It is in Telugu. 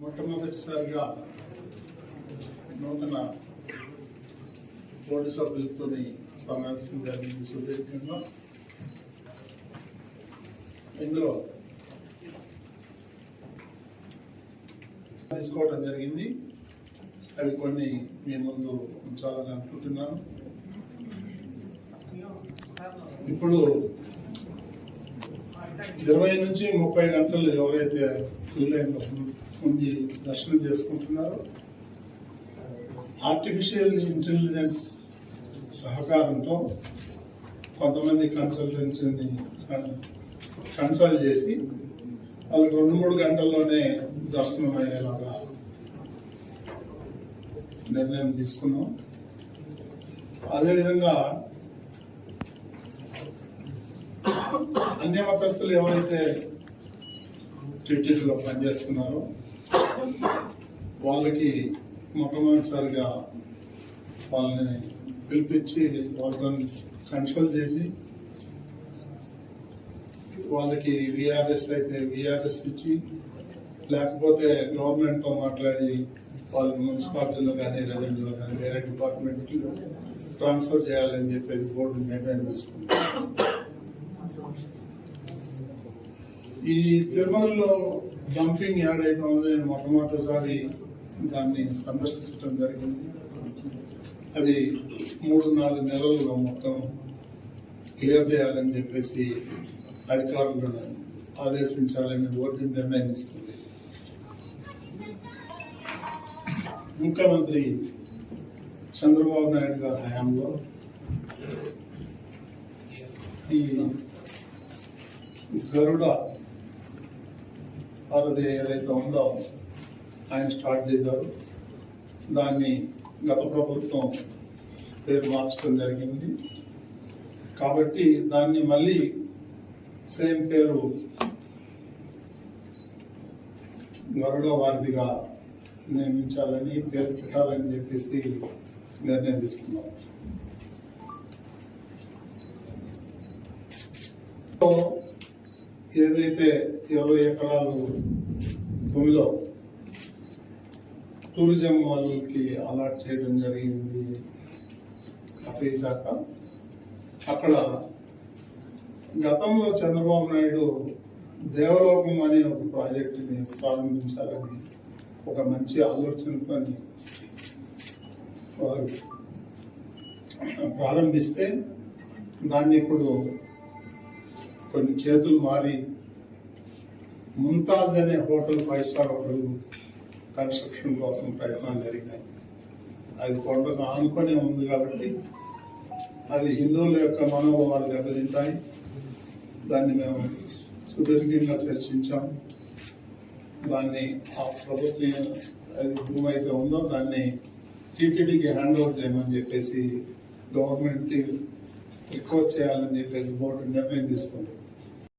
మొట్టమొదటిసారిగా నూతన బోర్డు సభ్యులతో సమావేశం జరిగింది సుదీర్ఘంగా. ఇందులో తీసుకోవడం జరిగింది. అవి కొన్ని మీ ముందు ఉంచాలని అనుకుంటున్నాను. ఇప్పుడు ఇరవై నుంచి ముప్పై గంటలు ఎవరైతే క్యూ లైన్లో ఉండి దర్శనం చేసుకుంటున్నారు. ఆర్టిఫిషియల్ ఇంటెలిజెన్స్ సహకారంతో కొంతమంది కన్సల్టెన్సీని కన్సల్ట్ చేసి వాళ్ళకి రెండు మూడు గంటల్లోనే దర్శనం అయ్యేలాగా నిర్ణయం తీసుకున్నాం. అదేవిధంగా అన్య మతస్థులు ఎవరైతే టీటీసీలో పనిచేస్తున్నారు. వాళ్ళకి మొట్టమొదటిసారిగా వాళ్ళని పిలిపించి వాళ్ళతో కన్సల్ట్ చేసి వాళ్ళకి విఆర్ఎస్ అయితే విఆర్ఎస్ ఇచ్చి లేకపోతే గవర్నమెంట్తో మాట్లాడి వాళ్ళు మున్సిపాలిటీలో కానీ రెవెన్యూలో కానీ వేరే డిపార్ట్మెంట్లో ట్రాన్స్ఫర్ చేయాలని చెప్పేసి బోర్డు నిర్ణయం తీసుకుంది. ఈ తిరుమలలో జంపింగ్ యాడ్ అయితే ఉందో నేను మొట్టమొదటిసారి దాన్ని సందర్శించడం జరిగింది. అది మూడు నాలుగు నెలల్లో మొత్తం క్లియర్ చేయాలని చెప్పేసి అధికారులను ఆదేశించాలని బోర్డు నిర్ణయిస్తుంది. ముఖ్యమంత్రి చంద్రబాబు నాయుడు గారి హయాంలో ఈ గరుడ వారధి ఏదైతే ఉందో ఆయన స్టార్ట్ చేశారు. దాన్ని గత ప్రభుత్వం పేరు మార్చడం జరిగింది. కాబట్టి దాన్ని మళ్ళీ సేమ్ పేరు గరుడ వారిదిగా నియమించాలని పేరు పెట్టాలని చెప్పేసి నిర్ణయం తీసుకున్నాం. సో, ఏదైతే ఇరవై ఎకరాలు భూమిలో టూరిజం వాళ్ళకి అలాట్ చేయడం జరిగింది అప్పేసాక అక్కడ గతంలో చంద్రబాబు నాయుడు దేవలోకం అనే ఒక ప్రాజెక్టుని ప్రారంభించాలని ఒక మంచి ఆలోచనతో వారు ప్రారంభిస్తే దాన్ని ఇప్పుడు కొన్ని చేతులు మారి ముంతాజ్ అనే hotel five star hotel construction కోసం ప్రయత్నాలు జరిగినాయి అది కొండకు ఆనుకొని ఉంది కాబట్టి అది హిందువుల యొక్క మనోభావాలు దెబ్బతింటాయి. దాన్ని మేము సుదీర్ఘంగా చర్చించాము దాన్ని ఆ ప్రభుత్వం అది భూమి అయితే ఉందో దాన్ని టీటీడీకి హ్యాండ్ ఓవర్ చేయమని చెప్పేసి గవర్నమెంట్కి రిక్వెస్ట్ చేయాలని చెప్పేసి బోర్డు నిర్ణయం తీసుకుంది.